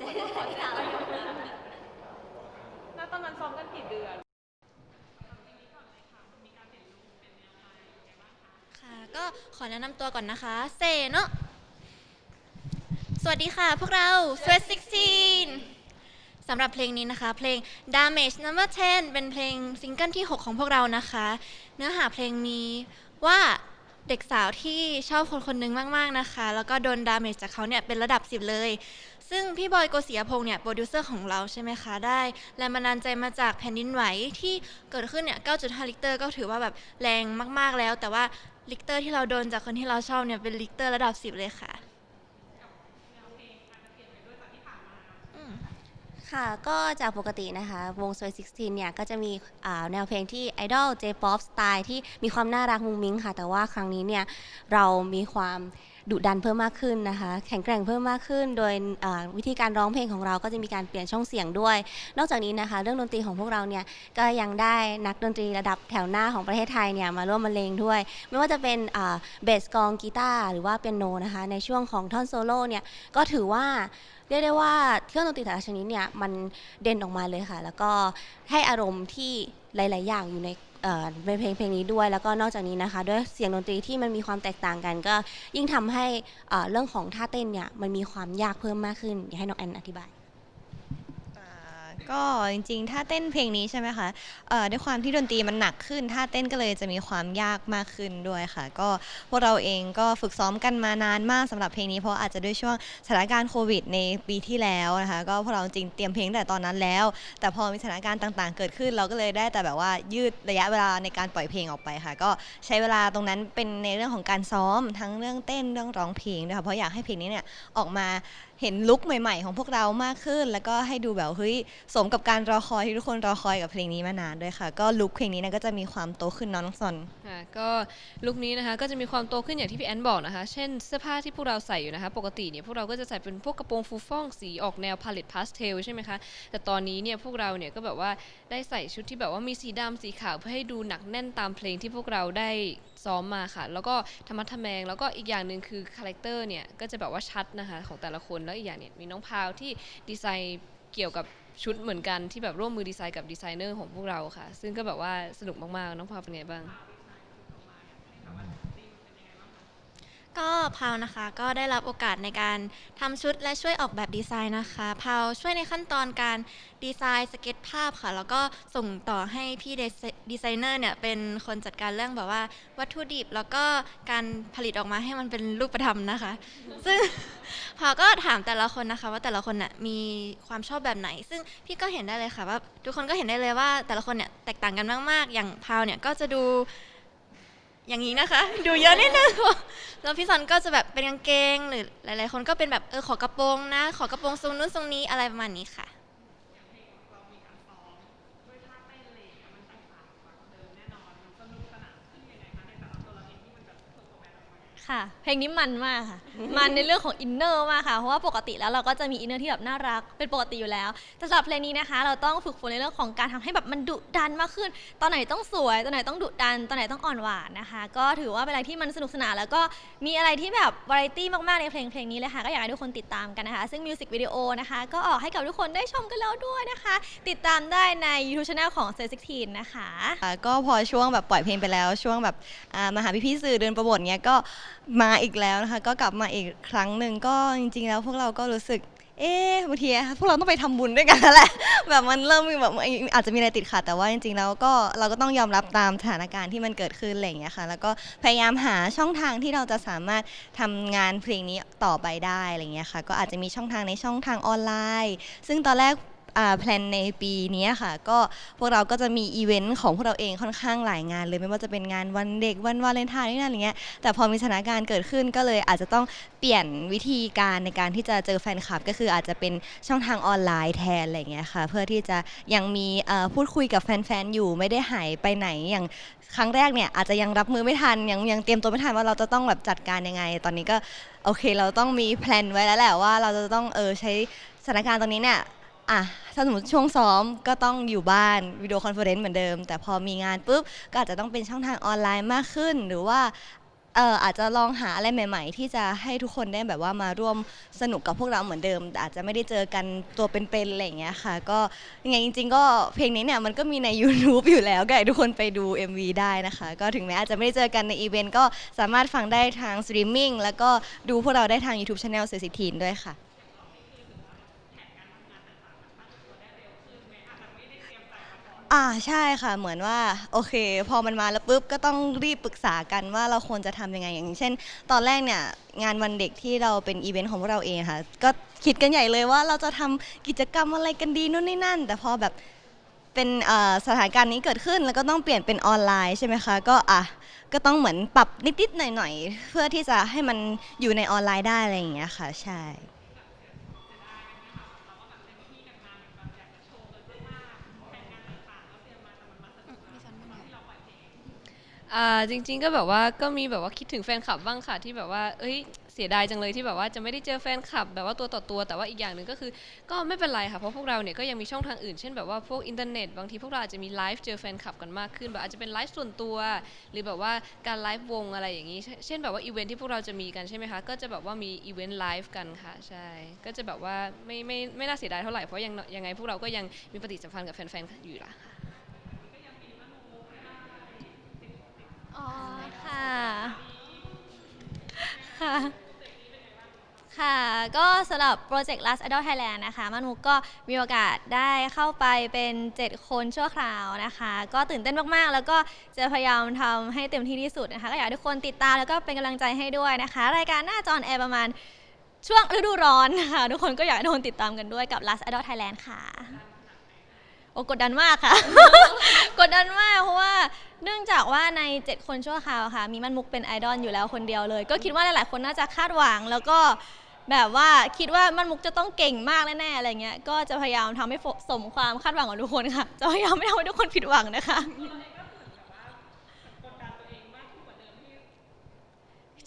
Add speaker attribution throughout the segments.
Speaker 1: เจ๊ค่ะ
Speaker 2: แล้วตอนนั้นซ้อมกันกี่เดือน
Speaker 3: ค่ะ ก็ขอแนะนำตัวก่อนนะคะ เซเนาะสวัสดีค่ะ พวกเรา Sweat 16 สำหรับเพลงนี้นะคะ เพลง Damage Number 10 เป็นเพลงซิงเกิลที่ 6 ของพวกเรานะคะ เนื้อหาเพลงมีว่าเด็กสาวที่ชอบคนคนหนึงมาก ๆ นะคะ แล้วก็โดนดาเมจจากเขาเนี่ย เป็นระดับ 10 เลย ซึ่งพี่บอยโกศิยพงษ์เนี่ยโปรดิวเซอร์ของเราใช่ไหมคะได้แรงบันดาลใจมาจากแผ่นดินไหวที่เกิดขึ้นเนี่ย 9.5 ลิกเตอร์ก็ถือว่าแบบแรงมากๆแล้ว แต่ว่าลิกเตอร์ที่เราโดนจากคนที่เราชอบเนี่ยเป็นลิกเตอร์ระดับ 10 เลยค่ะ
Speaker 1: ค่ะ ก็จากปกตินะคะ วง Sweet 16 เนี่ย ก็จะมีแนวเพลงที่ไอดอล J-pop สไตล์ที่มีความน่ารักมุ้งมิ้งค่ะ แต่ว่าครั้งนี้เนี่ย เรามีความ ดุดันเพิ่มมากขึ้นนะคะ แข็งแกร่งเพิ่มมากขึ้น โดยวิธีการร้องเพลงของเราก็จะมีการเปลี่ยนช่องเสียงด้วย นอกจากนี้นะคะ เรื่องดนตรีของพวกเราเนี่ยก็ยังได้นักดนตรีระดับแถวหน้าของประเทศไทยเนี่ยมาร่วมบรรเลงด้วย ไม่ว่าจะเป็นเบสกองกีตาร์หรือว่าเปียโนนะคะ ในช่วงของท่อนโซโล่เนี่ยก็ถือว่าเรียกได้ว่าเครื่องดนตรีแต่ละชนิดเนี่ยมันเด่นออกมาเลยค่ะ แล้วก็ให้อารมณ์ที่หลาย ๆ อย่างอยู่ใน เป็นเพลงเพลงนี้ด้วย แล้วก็นอกจากนี้นะคะ ด้วยเสียงดนตรีที่มันมีความแตกต่างกัน ก็ยิ่งทำให้เรื่องของท่าเต้นเนี่ยมันมีความยากเพิ่มมากขึ้นอยากให้น้องแอนอธิบาย
Speaker 4: ก็จริงๆ ถ้าเต้นเพลงนี้ใช่ไหมคะเอ่อด้วยความที่ดนตรีมันหนักขึ้นถ้าเต้นก็เลยจะมีความยากมากขึ้นด้วยค่ะ ก็พวกเราเองก็ฝึกซ้อมกันมานานมากสำหรับเพลงนี้ เพราะอาจจะด้วยช่วงสถานการณ์โควิดในปีที่แล้วนะคะ ก็พวกเราจริงๆเตรียมเพลงตั้งแต่ตอนนั้นแล้ว แต่พอมีสถานการณ์ต่างๆ เกิดขึ้น เราก็เลยได้แต่แบบว่ายืดระยะเวลาในการปล่อยเพลงออกไปค่ะ ก็ใช้เวลาตรงนั้นเป็นในเรื่องของการซ้อมทั้งเรื่องเต้นเรื่องร้องเพลงด้วยค่ะเพราะอยากให้เพลงนี้เนี่ยออกมา เห็นลุคใหม่ ๆ ของพวกเรามากขึ้น แล้วก็ให้ดูแบบเฮ้ยสมกับการรอคอยที่ทุกคนรอคอยกับเพลงนี้มานานด้วยค่ะ ก็ลุคเพลงนี้นะก็จะมีความโตขึ้นเน้องน้องซอน
Speaker 5: ค่ะก็ลุคนี้นะคะก็จะมีความโตขึ้นอย่างที่พี่แอนบอกนะคะ เช่นเสื้อผ้าที่พวกเราใส่อยู่นะคะ ปกติเนี่ยพวกเราก็จะใส่เป็นพวกกระโปรงฟูฟ่องสีออกแนวพาเลตพาสเทลใช่ไหมคะ แต่ตอนนี้เนี่ยพวกเราเนี่ยก็แบบว่าได้ใส่ชุดที่แบบว่ามีสีดำสีขาวเพื่อให้ดูหนักแน่นตามเพลงที่พวกเราได้ ซ้อมมาค่ะ แล้วก็ธรรมะทแมง แล้วก็อีกอย่างหนึ่งคือคาแรคเตอร์เนี่ยก็จะแบบว่าชัดนะคะของแต่ละคนแล้วอีกอย่างเนี่ยมีน้องพาวที่ดีไซน์เกี่ยวกับชุดเหมือนกันที่แบบร่วมมือดีไซน์กับดีไซเนอร์ของพวกเราค่ะ ซึ่งก็แบบว่าสนุกมากๆน้องพาวเป็นไงบ้าง
Speaker 3: ก็พาวนะคะก็ได้รับโอกาสในการทำชุดและช่วยออกแบบดีไซน์นะคะพาวช่วยในขั้นตอนการดีไซน์สเก็ตภาพค่ะ แล้วก็ส่งต่อให้พี่ดีไซเนอร์เนี่ยเป็นคนจัดการเรื่องแบบว่าวัตถุดิบ แล้วก็การผลิตออกมาให้มันเป็นรูปธรรมนะคะ ซึ่ง พาวก็ถามแต่ละคนนะคะ ว่าแต่ละคนน่ะมีความชอบแบบไหน ซึ่งพี่ก็เห็นได้เลยค่ะว่าทุกคนก็เห็นได้เลยว่าแต่ละคนเนี่ยแตกต่างกันมากๆ อย่างพาวเนี่ยก็จะดู อย่างนี้นะคะ ดูเยอะนิดนึงแล้วพี่ซอนก็จะแบบเป็นกางเกงหรือหลาย ๆ คนก็เป็นแบบเออขอกระโปรงนะ ขอกระโปรงทรงนู้นทรงนี้อะไรประมาณนี้ค่ะ
Speaker 6: ค่ะ เพลงนี้มันมากค่ะ มันในเรื่องของอินเนอร์มากค่ะ เพราะว่าปกติแล้วเราก็จะมีอินเนอร์ที่แบบน่ารัก เป็นปกติอยู่แล้ว แต่สำหรับเพลงนี้นะคะ เราต้องฝึกฝนในเรื่องของการทำให้แบบมันดุดันมากขึ้น ตอนไหนต้องสวย ตอนไหนต้องดุดัน ตอนไหนต้องอ่อนหวานนะคะ ก็ถือว่าเป็นอะไรที่มันสนุกสนานแล้วก็มีอะไรที่แบบวาไรตี้มากๆในเพลงเพลงนี้เลยค่ะ ก็อยากให้ทุกคนติดตามกันนะคะ ซึ่งมิวสิกวิดีโอนะคะ ก็ออกให้กับทุกคนได้ชมกันแล้วด้วยนะคะ ติดตามได้ใน YouTube Channel ของ s 6 1นะคะ
Speaker 4: อ่าก็พอช่วงแบบปล่อยเพลงไปแล้ว ช่วงแบบอ่ามาหาพี่ๆสื่อเดินประบทเนี้ยก็มาอีกแล้วนะคะ ก็กลับมาอีกครั้งหนึ่งก็จริง ๆ แล้วพวกเราก็รู้สึก เอ๊ะบางทีพวกเราต้องไปทำบุญด้วยกันแล้วแหละ แบบมันเริ่มมีแบบอาจจะมีอะไรติดขัดแต่ว่าจริง ๆ แล้วก็เราก็ต้องยอมรับตามสถานการณ์ที่มันเกิดขึ้นอะไรอย่างเงี้ยค่ะ แล้วก็พยายามหาช่องทางที่เราจะสามารถทำงานเพลงนี้ต่อไปได้อะไรอย่างเงี้ยค่ะ ก็อาจจะมีช่องทางในช่องทางออนไลน์ ซึ่งตอนแรก แพลนในปีนี้ค่ะ ก็พวกเราก็จะมีอีเวนต์ของพวกเราเองค่อนข้างหลายงานเลย ไม่ว่าจะเป็นงานวันเด็กวันวาเลนไทน์นี่นั่นอะไรเงี้ยแต่พอมีสถานการณ์เกิดขึ้นก็เลยอาจจะต้องเปลี่ยนวิธีการในการที่จะเจอแฟนคลับ ก็คืออาจจะเป็นช่องทางออนไลน์แทนอะไรเงี้ยค่ะ เพื่อที่จะยังมีพูดคุยกับแฟนๆอยู่ไม่ได้หายไปไหนอย่างครั้งแรกเนี่ยอาจจะยังรับมือไม่ทันยังยังเตรียมตัวไม่ทันว่าเราจะต้องแบบจัดการยังไง ตอนนี้ก็โอเค เราต้องมีแพลนไว้แล้วแหละว่าเราจะต้องเออใช้สถานการณ์ตรงนี้เนี่ย อะถ้าสมมติช่วงซ้อมก็ต้องอยู่บ้านวิดีโอคอนเฟอเรนซ์เหมือนเดิม แต่พอมีงานปุ๊บก็อาจจะต้องเป็นช่องทางออนไลน์มากขึ้น หรือว่าเอออาจจะลองหาอะไรใหม่ ๆ ที่จะให้ทุกคนได้แบบว่ามาร่วมสนุกกับพวกเราเหมือนเดิมแต่อาจจะไม่ได้เจอกันตัวเป็นๆอะไรอย่างเงี้ยค่ะ ก็ยังไงจริง ๆ ก็เพลงนี้เนี่ยมันก็มีใน YouTube อยู่แล้วก็ให้ทุกคนไปดู MV ได้นะคะ ก็ถึงแม้อาจจะไม่ได้เจอกันในอีเวนต์ก็สามารถฟังได้ทางสตรีมมิ่งแล้วก็ดูพวกเราได้ทาง YouTube Channel เซซิทีนด้วยค่ะ อ่าใช่ค่ะเหมือนว่าโอเค พอมันมาแล้วปุ๊บก็ต้องรีบปรึกษากันว่าเราควรจะทำยังไงอย่างเช่น ตอนแรกเนี่ยงานวันเด็กที่เราเป็นอีเวนต์ของพวกเราเองค่ะ ก็คิดกันใหญ่เลยว่าเราจะทำกิจกรรมอะไรกันดีนู่นนี่นั่น แต่พอแบบเป็นเอ่อสถานการณ์นี้เกิดขึ้นแล้วก็ต้องเปลี่ยนเป็นออนไลน์ใช่ไหมคะก็อะก็ต้องเหมือนปรับนิดๆหน่อยๆเพื่อที่จะให้มันอยู่ในออนไลน์ได้อะไรอย่างเงี้ยค่ะ ใช่
Speaker 5: อ่าจริง ๆ ก็แบบว่าก็มีแบบว่าคิดถึงแฟนคลับบ้างค่ะที่แบบว่า เอ้ย เสียดายจังเลยที่แบบว่าจะไม่ได้เจอแฟนคลับ แบบว่าตัวต่อตัวแต่ว่าอีกอย่างหนึ่งก็คือ ก็ไม่เป็นไรค่ะเพราะพวกเราเนี่ยก็ยังมีช่องทางอื่นเช่นแบบว่าพวกอินเทอร์เน็ตบางทีพวกเราอาจจะมีไลฟ์เจอแฟนคลับกันมากขึ้นแบบอาจจะเป็นไลฟ์ส่วนตัว หรือแบบว่าการไลฟ์วงอะไรอย่างนี้เช่นแบบว่าอีเวนท์ที่พวกเราจะมีกันใช่ไหมคะก็จะแบบว่ามีอีเวนต์ไลฟ์กันค่ะใช่ก็จะแบบว่าไม่ไม่ไม่น่าเสียดายเท่าไหร่เพราะยังยังไงพวกเราก็ยังมีปฏิสัมพันธ์กับแฟนๆอยู่ละค่ะ
Speaker 6: อ๋อค่ะค่ะ ค่ะ ก็สำหรับโปรเจกต์ Last Idol Thailand นะคะมันมุกก็มีโอกาสได้เข้าไปเป็น 7 คนชั่วคราวนะคะ ก็ตื่นเต้นมากๆ แล้วก็จะพยายามทำให้เต็มที่ที่สุดนะคะ ก็อยากให้ทุกคนติดตามแล้วก็เป็นกำลังใจให้ด้วยนะคะ รายการหน้าจอแอร์ประมาณช่วงฤดูร้อนนะคะทุกคนก็อยากให้ทุกคนติดตามกันด้วยกับ Last Idol Thailand ค่ะ โอ้กดดันมากค่ะ กดดันมากเพราะว่าเนื่องจากว่าใน 7 คนชั่วคราวค่ะ มีมันมุกเป็นไอดอลอยู่แล้วคนเดียวเลย ก็คิดว่าหลายๆ คนน่าจะคาดหวัง แล้วก็แบบว่าคิดว่ามันมุกจะต้องเก่งมากแน่ๆอะไรเงี้ยก็จะพยายามทำให้สมความคาดหวังของทุกคนค่ะ จะพยายามไม่ทำให้ทุกคนผิดหวังนะคะ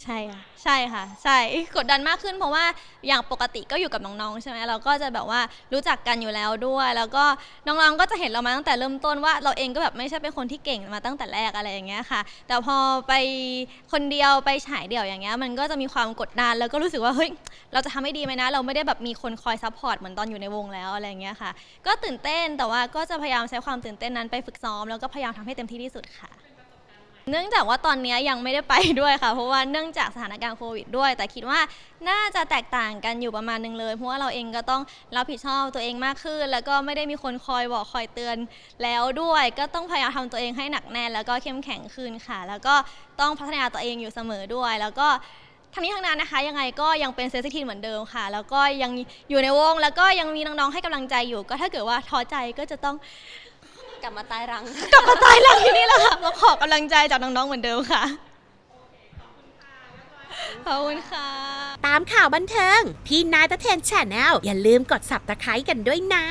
Speaker 6: ใช่ค่ะใช่ค่ะ ใช่กดดันมากขึ้นเพราะว่าอย่างปกติก็อยู่กับน้องๆใช่ไหมเราก็จะแบบว่ารู้จักกันอยู่แล้วด้วย แล้วก็น้องๆก็จะเห็นเรามาตั้งแต่เริ่มต้นว่าเราเองก็แบบไม่ใช่เป็นคนที่เก่งมาตั้งแต่แรกอะไรอย่างเงี้ยค่ะ แต่พอไปคนเดียวไปฉายเดี่ยวอย่างเงี้ยมันก็จะมีความกดดันแล้วก็รู้สึกว่าเฮ้ยเราจะทำให้ดีไหมนะ เราไม่ได้แบบมีคนคอยซัพพอร์ตเหมือนตอนอยู่ในวงแล้วอะไรอย่างเงี้ยค่ะ ก็ตื่นเต้นแต่ว่าก็จะพยายามใช้ความตื่นเต้นนั้นไปฝึกซ้อมแล้วก็พยายามทำให้เต็มที่ที่สุดค่ะ เนื่องจากว่าตอนนี้ยังไม่ได้ไปด้วยค่ะ เพราะว่าเนื่องจากสถานการณ์โควิดด้วย แต่คิดว่าน่าจะแตกต่างกันอยู่ประมาณนึงเลย เพราะว่าเราเองก็ต้องรับผิดชอบตัวเองมากขึ้น แล้วก็ไม่ได้มีคนคอยบอกคอยเตือนแล้วด้วย ก็ต้องพยายามทำตัวเองให้หนักแน่นแล้วก็เข้มแข็งขึ้นค่ะ แล้วก็ต้องพัฒนาตัวเองอยู่เสมอด้วย แล้วก็ทั้งนี้ทั้งนั้นนะคะ ยังไงก็ยังเป็นเซนซิทีฟเหมือนเดิมค่ะ แล้วก็ยังอยู่ในวง แล้วก็ยังมีน้องๆให้กำลังใจอยู่ ก็ถ้าเกิดว่าท้อใจก็จะต้อง
Speaker 1: กลับมาตายรัง
Speaker 6: กลับมาตายหลังที่นี่แหละค่ะมาขอกำลังใจจากน้องๆเหมือนเดิมค่ะขอบคุณค่ะ
Speaker 2: ตามข่าวบันเทิง พี่นายตะเทนแชนแนลอย่าลืมกด subscribe กันด้วยนะ